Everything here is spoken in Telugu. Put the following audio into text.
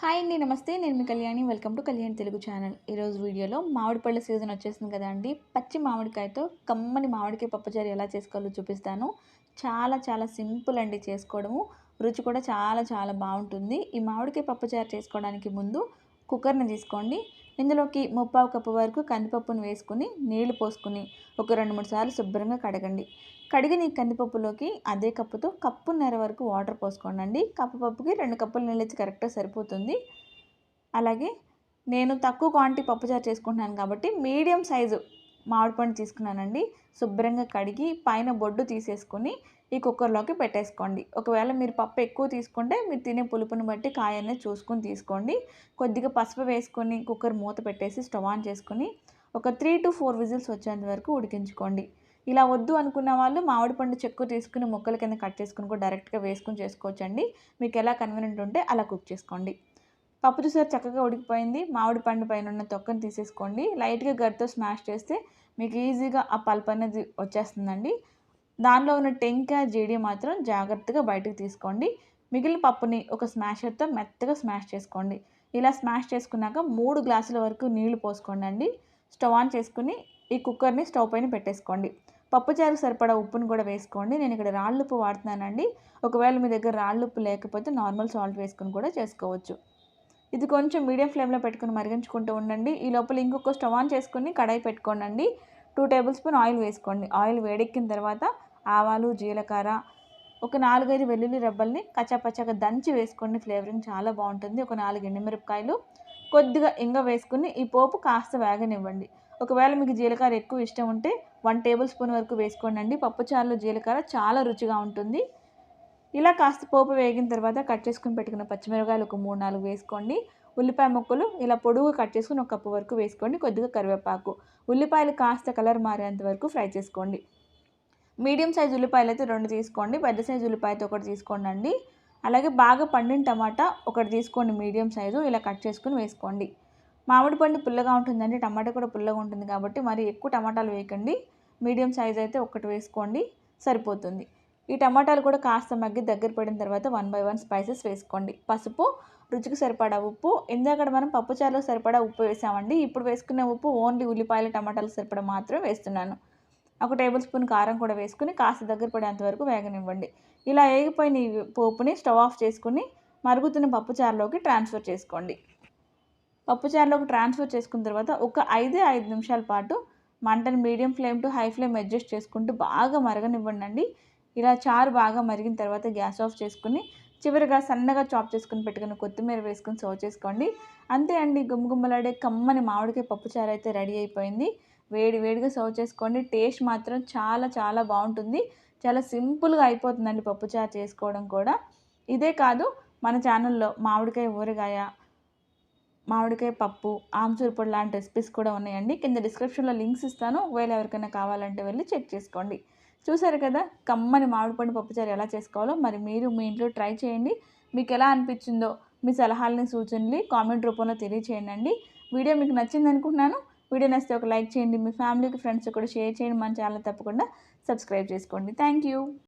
హాయ్ అండి నమస్తే. నేను మీ Kalyani. Welcome to Kalyani Telugu channel. ఈరోజు వీడియోలో మామిడి పళ్ళ సీజన్ వచ్చేసింది కదా అండి. పచ్చి మామిడికాయతో కమ్మని మామిడికాయ పప్పుచారు ఎలా చేసుకోవాలో చూపిస్తాను. చాలా చాలా సింపుల్ అండి చేసుకోవడము. రుచి కూడా చాలా చాలా బాగుంటుంది. ఈ మామిడికాయ పప్పుచారు చేసుకోవడానికి ముందు కుక్కర్ని తీసుకోండి. ఇందులోకి ముప్పావు కప్పు వరకు కందిపప్పును వేసుకుని నీళ్ళు పోసుకుని ఒక రెండు మూడు సార్లు శుభ్రంగా కడగండి. కడిగిన ఈ కందిపప్పులోకి అదే కప్పుతో కప్పున్నర వరకు వాటర్ పోసుకోండి కప్పు పప్పుకి రెండు కప్పులు నీళ్ళు కరెక్ట్గా సరిపోతుంది. అలాగే నేను తక్కువ క్వాంటిటీ పప్పుచారు చేసుకుంటున్నాను కాబట్టి మీడియం సైజు మామిడి పండు తీసుకున్నానండి. శుభ్రంగా కడిగి పైన బొడ్డు తీసేసుకొని ఈ కుక్కర్లోకి పెట్టేసుకోండి. ఒకవేళ మీరు పప్పు ఎక్కువ తీసుకుంటే మీరు తినే పులుపుని బట్టి కాయ చూసుకొని తీసుకోండి. కొద్దిగా పసుపు వేసుకొని కుక్కర్ మూత పెట్టేసి స్టవ్ ఆన్ చేసుకొని ఒక త్రీ టు ఫోర్ విజిల్స్ వచ్చేంత వరకు ఉడికించుకోండి. ఇలా వద్దు అనుకున్న వాళ్ళు మామిడి పండు చెక్కు తీసుకుని ముక్కల కింద కట్ చేసుకుని కూడా డైరెక్ట్గా వేసుకుని చేసుకోవచ్చండి. మీకు ఎలా కన్వీనియంట్ ఉంటే అలా కుక్ చేసుకోండి. పప్పు చూసారు చక్కగా ఉడికిపోయింది. మామిడి పండు పైన ఉన్న తొక్కను తీసేసుకోండి. లైట్గా గరితో స్మాష్ చేస్తే మీకు ఈజీగా ఆ పల్ప్ అనేది వచ్చేస్తుందండి. దానిలో ఉన్న టెంకాయ జీడి మాత్రం జాగ్రత్తగా బయటకు తీసుకోండి. మిగిలిన పప్పుని ఒక స్మాషర్తో మెత్తగా స్మాష్ చేసుకోండి. ఇలా స్మాష్ చేసుకున్నాక మూడు గ్లాసుల వరకు నీళ్ళు పోసుకోండి అండి స్టవ్ ఆన్ చేసుకుని ఈ కుక్కర్ని స్టవ్ పైన పెట్టేసుకోండి. పప్పుచారుకు సరిపడా ఉప్పును కూడా వేసుకోండి. నేను ఇక్కడ రాళ్ళుప్పు వాడుతున్నానండి. ఒకవేళ మీ దగ్గర రాళ్ళుప్పు లేకపోతే నార్మల్ సాల్ట్ వేసుకుని కూడా చేసుకోవచ్చు. ఇది కొంచెం మీడియం ఫ్లేమ్లో పెట్టుకుని మరిగించుకుంటూ ఉండండి. ఈ లోపల ఇంకొక స్టవ్ ఆన్ చేసుకుని కడాయి పెట్టుకోండి టూ టేబుల్ స్పూన్ ఆయిల్ వేసుకోండి. ఆయిల్ వేడెక్కిన తర్వాత ఆవాలు జీలకర్ర ఒక నాలుగైదు వెల్లుల్లి రెబ్బల్ని కచ్చాపచ్చాగా దంచి వేసుకోండి. ఫ్లేవరింగ్ చాలా బాగుంటుంది. ఒక నాలుగు ఎండుమిరపకాయలు కొద్దిగా ఇంగ వేసుకుని ఈ పోపు కాస్త వేగనివ్వండి. ఒకవేళ మీకు జీలకర్ర ఎక్కువ ఇష్టం ఉంటే వన్ టేబుల్ స్పూన్ వరకు వేసుకోండి అండి పప్పుచారులో జీలకర్ర చాలా రుచిగా ఉంటుంది. ఇలా కాస్త పోపు వేగిన తర్వాత కట్ చేసుకుని పెట్టుకున్న పచ్చిమిరపకాయలు ఒక మూడు నాలుగు వేసుకోండి. ఉల్లిపాయ ముక్కలు ఇలా పొడుగు కట్ చేసుకుని ఒక కప్పు వరకు వేసుకోండి. కొద్దిగా కరివేపాకు. ఉల్లిపాయలు కాస్త కలర్ మారేంత వరకు ఫ్రై చేసుకోండి. మీడియం సైజు ఉల్లిపాయలు అయితే రెండు తీసుకోండి. పెద్ద సైజు ఉల్లిపాయతో ఒకటి తీసుకోండి అండి అలాగే బాగా పండిన టమాటా ఒకటి తీసుకోండి. మీడియం సైజు ఇలా కట్ చేసుకుని వేసుకోండి. మామిడి పండు పుల్లగా ఉంటుందండి. టమాటా కూడా పుల్లగా ఉంటుంది కాబట్టి మరి ఎక్కువ టమాటాలు వేయకండి. మీడియం సైజ్ అయితే ఒకటి వేసుకోండి. సరిపోతుంది. ఈ టమాటాలు కూడా కాస్త మగ్గి దగ్గర పడిన తర్వాత వన్ బై వన్ స్పైసెస్ వేసుకోండి. పసుపు రుచికి సరిపడా ఉప్పు. ఇందాక మనం పప్పుచారులో సరిపడా ఉప్పు వేసామండి. ఇప్పుడు వేసుకునే ఉప్పు ఓన్లీ ఉల్లిపాయలు టమాటాలు సరిపడా మాత్రం వేస్తున్నాను. ఒక టేబుల్ స్పూన్ కారం కూడా వేసుకుని కాస్త దగ్గర పడేంత వరకు వేగనివ్వండి. ఇలా వేగిపోయిన ఈ పోపుని స్టవ్ ఆఫ్ చేసుకుని మరుగుతున్న పప్పుచారులోకి ట్రాన్స్ఫర్ చేసుకోండి. పప్పుచారులోకి ట్రాన్స్ఫర్ చేసుకున్న తర్వాత ఒక ఐదే ఐదు నిమిషాల పాటు మంటను medium flame to high flame adjust చేసుకుంటూ బాగా మరగనివ్వండి ఇలా చారు బాగా మరిగిన తర్వాత గ్యాస్ ఆఫ్ చేసుకుని చివరిగా సన్నగా చాప్ చేసుకుని పెట్టుకుని కొత్తిమీర వేసుకుని సర్వ్ చేసుకోండి. అంతే అండి గుమ్మగుమ్మలాడే కమ్మని మామిడికాయ పప్పుచారు అయితే రెడీ అయిపోయింది. వేడి వేడిగా సర్వ్ చేసుకోండి. టేస్ట్ మాత్రం చాలా చాలా బాగుంటుంది. చాలా సింపుల్గా అయిపోతుందండి పప్పుచారు చేసుకోవడం కూడా. ఇదే కాదు మన ఛానల్లో మామిడికాయ ఊరగాయ మామిడికాయ పప్పు ఆమ్చూరు పొడి లాంటి రెసిపీస్ కూడా ఉన్నాయండి. కింద డిస్క్రిప్షన్లో లింక్స్ ఇస్తాను. ఒకవేళ ఎవరికైనా కావాలంటే వెళ్ళి చెక్ చేసుకోండి. చూసారు కదా? కమ్మని మామిడిపండు పప్పుచారు ఎలా చేసుకోవాలో మరి మీరు మీ ఇంట్లో ట్రై చేయండి. మీకు ఎలా అనిపించిందో మీ సలహాలని సూచనలు కామెంట్ రూపంలో తెలియచేయండి వీడియో మీకు నచ్చింది అనుకుంటున్నాను. వీడియో నచ్చితే ఒక లైక్ చేయండి. మీ ఫ్యామిలీకి ఫ్రెండ్స్ కూడా షేర్ చేయండి. మన ఛానల్ తప్పకుండా సబ్స్క్రైబ్ చేసుకోండి. Thank you.